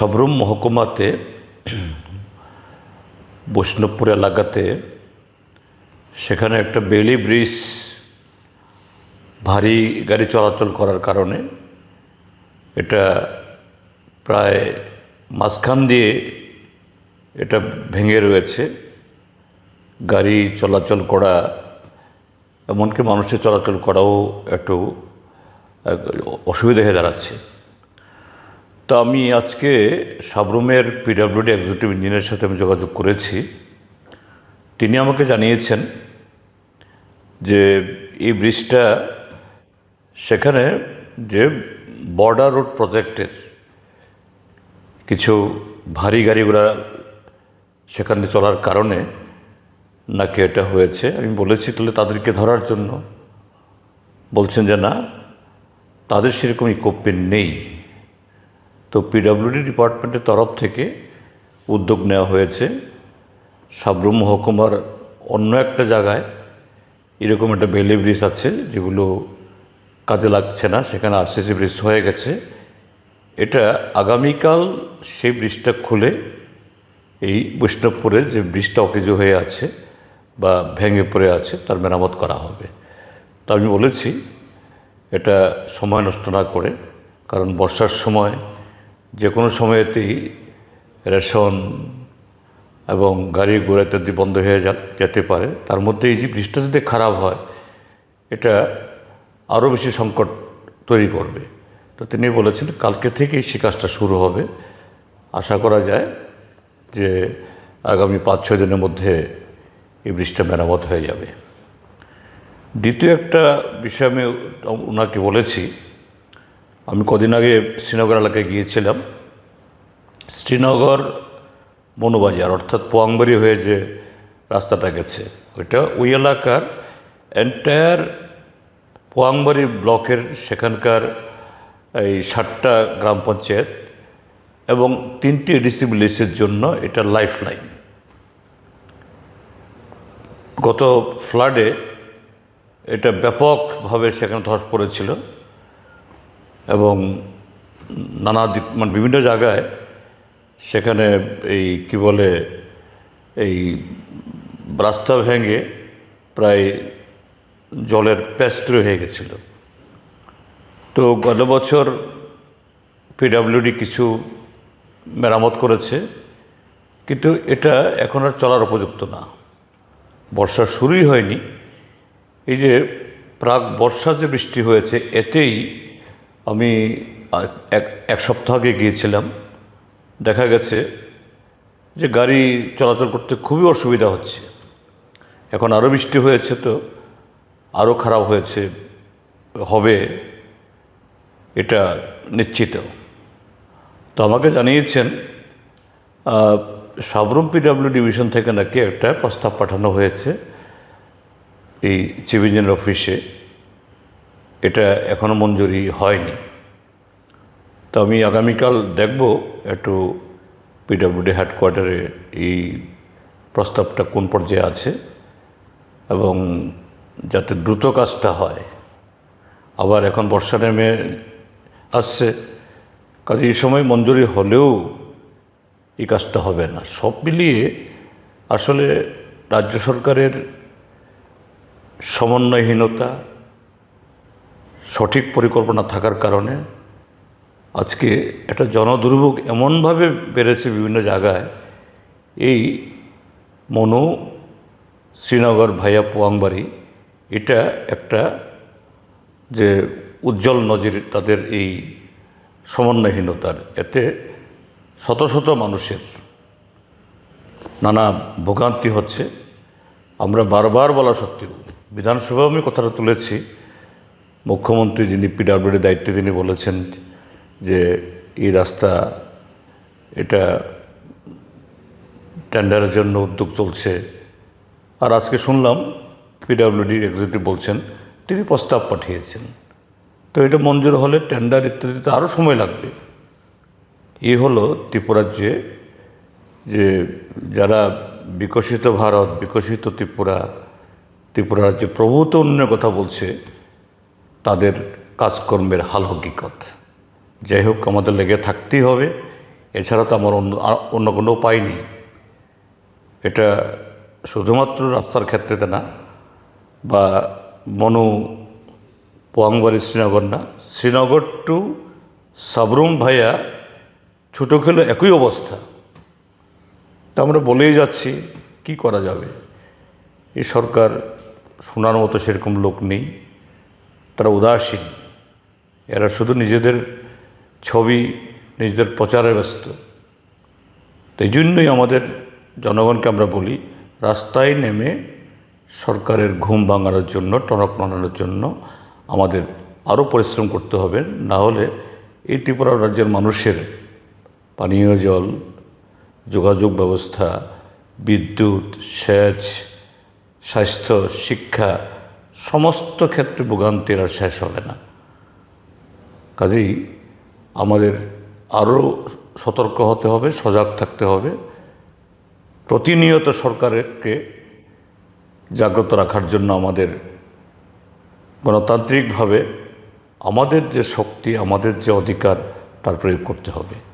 সবরুম মহকুমাতে, বৈষ্ণবপুর এলাকাতে, সেখানে একটা বেলি ব্রিজ, ভারী গাড়ি চলাচল করার কারণে, এটা প্রায় মাঝখান দিয়ে এটা ভেঙে রয়েছে। গাড়ি চলাচল করা, এমনকি মানুষের চলাচল করাও একটু, এক, অসুবিধা হয়ে দাঁড়াচ্ছে। তো আমি আজকে সাবরুমের পিডাব্লিউডি এক্সিকিউটিভ ইঞ্জিনিয়ারের সাথে আমি যোগাযোগ করেছি। তিনি আমাকে জানিয়েছেন যে এই ব্রিজটা সেখানে যে বর্ডার রোড প্রজেক্টের কিছু ভারী গাড়িগুলা সেখানে চলার কারণে নাকি এটা হয়েছে। আমি বলেছি, তাহলে তাদেরকে ধরার জন্য। বলছেন যে, না, তাদের সেরকম ইকুইপমেন্ট নেই। তো পিডাব্লিউডি ডিপার্টমেন্টের তরফ থেকে উদ্যোগ নেওয়া হয়েছে। সাবরুম মহকুমার অন্য একটা জায়গায় এরকম একটা বেলি ব্রিজ আছে যেগুলো কাজে লাগছে না, সেখানে আরসিসি ব্রিজ হয়ে গেছে। এটা আগামীকাল সেই ব্রিজটা খুলে এই বৈষ্ণবপুরে যে ব্রিজটা অকেজো হয়ে আছে বা ভেঙে পড়ে আছে, তার মেরামত করা হবে। তা আমি বলেছি, এটা সময় নষ্ট না করে, কারণ বর্ষার সময় যে কোনো সময়েতেই রেশন এবং গাড়ি ঘোড়া ইত্যাদি বন্ধ হয়ে যেতে পারে, তার মধ্যে এই যে ব্রিজটা যদি খারাপ হয়, এটা আরও বেশি সংকট তৈরি করবে। তো তিনি বলেছেন, কালকে থেকেই সে কাজটা শুরু হবে। আশা করা যায় যে আগামী পাঁচ ছয় দিনের মধ্যে এই ব্রিজটা মেরামত হয়ে যাবে। দ্বিতীয় একটা বিষয় আমি ওনাকে বলেছি আমি কদিন আগে শ্রীনগর এলাকায় গিয়েছিলাম। শ্রীনগর বনবাজার, অর্থাৎ পোয়াংবাড়ি হয়ে যে রাস্তাটা গেছে, ওইটা ওই এলাকার এন্টায়ার পোয়াংবাড়ি ব্লকের সেখানকার এই ষাটটা গ্রাম পঞ্চায়েত এবং তিনটি এডিসি জন্য এটা লাইফ লাইন গত ফ্লাডে এটা ব্যাপকভাবে সেখানে ধস পড়েছিল। এবং নানা দিক মানে বিভিন্ন জায়গায় সেখানে এই কি বলে, এই রাস্তা ভেঙে প্রায় জলের প্যাস্ট্রি হয়ে গেছিল। তো গত বছর পিডাব্লিউডি কিছু মেরামত করেছে, কিন্তু এটা এখন আর চলার উপযুক্ত না। বর্ষা শুরুই হয়নি। এই যে প্রাক বর্ষা যে বৃষ্টি হয়েছে, এতেই আমি এক এক সপ্তাহ আগে গিয়েছিলাম। দেখা গেছে যে গাড়ি চলাচল করতে খুবই অসুবিধা হচ্ছে। এখন আরও বৃষ্টি হয়েছে তো আরও খারাপ হয়েছে, হবে এটা নিশ্চিত। তো আমাকে জানিয়েছেন সাবরুম পিডাব্লিউ ডিভিশন থেকে নাকি একটা প্রস্তাব পাঠানো হয়েছে এই চিফ ইঞ্জিনিয়ার অফিসে। এটা এখনও মঞ্জুরি হয়নি। তো আমি আগামীকাল দেখব একটু পিডাব্লিউডি হেডকোয়ার্টারে এই প্রস্তাবটা কোন পর্যায়ে আছে এবং যাতে দ্রুত কাজটা হয়। আবার এখন বর্ষা নেমে আসছে, কাজে এই সময় মঞ্জুরি হলেও এই কাজটা হবে না। সব মিলিয়ে আসলে রাজ্য সরকারের সমন্বয়হীনতা সঠিক পরিকল্পনা থাকার কারণে আজকে একটা জনদুর্ভোগ এমনভাবে বেড়েছে বিভিন্ন জায়গায়। এই মনু শ্রীনগর ভাইয়া পোয়াংবাড়ি, এটা একটা যে উজ্জ্বল নজির তাদের এই সমন্বয়হীনতার। এতে শত শত মানুষের নানা ভোগান্তি হচ্ছে। আমরা বারবার বলা সত্ত্বেও বিধানসভাও আমি কথাটা তুলেছি মুখ্যমন্ত্রী যিনি পিডাব্লিউডির দায়িত্বে তিনি বলেছেন যে এই রাস্তা এটা টেন্ডারের জন্য উদ্যোগ চলছে। আর আজকে শুনলাম পিডাব্লিউডির এক্সিকিউটিভ বলছেন, তিনি প্রস্তাব পাঠিয়েছেন। তো এটা মঞ্জুর হলে টেন্ডার ইত্যাদিতে আরও সময় লাগবে। এই হলো ত্রিপুরাজ্যে যে যারা বিকশিত ভারত, বিকশিত ত্রিপুরা ত্রিপুরা রাজ্যে প্রভূত উন্নয়নের কথা বলছে তাদের কাজকর্মের হাল হকিকত। যাই হোক, আমাদের লেগে থাকতেই হবে। এছাড়া তো আমার অন্য অন্য কোনো উপায় নেই। এটা শুধুমাত্র রাস্তার ক্ষেত্রেতে না, বা মনু পোয়াংবাড়ি শ্রীনগর না, শ্রীনগর টু সাবরুম ভাইয়া ছোটো খেলো একই অবস্থা। তা আমরা বলেই যাচ্ছি, কি করা যাবে? এই সরকার শোনার মতো সেরকম লোক নেই। তারা উদাসীন। এরা শুধু নিজেদের ছবি, নিজেদের প্রচারে ব্যস্ত। এই জন্যই আমাদের জনগণকে আমরা বলি, রাস্তায় নেমে সরকারের ঘুম ভাঙানোর জন্য, টনক মানানোর জন্য আমাদের আরও পরিশ্রম করতে হবে। না হলে এই ত্রিপুরা রাজ্যের মানুষের পানীয় জল, যোগাযোগ ব্যবস্থা, বিদ্যুৎ, সেচ, স্বাস্থ্য, শিক্ষা সমস্ত ক্ষেত্রে ভোগান্তির আর শেষ হবে না। কাজেই আমাদের আরও সতর্ক হতে হবে, সজাগ থাকতে হবে। প্রতিনিয়ত সরকারকে জাগ্রত রাখার জন্য আমাদের গণতান্ত্রিকভাবে আমাদের যে শক্তি, আমাদের যে অধিকার, তার প্রয়োগ করতে হবে।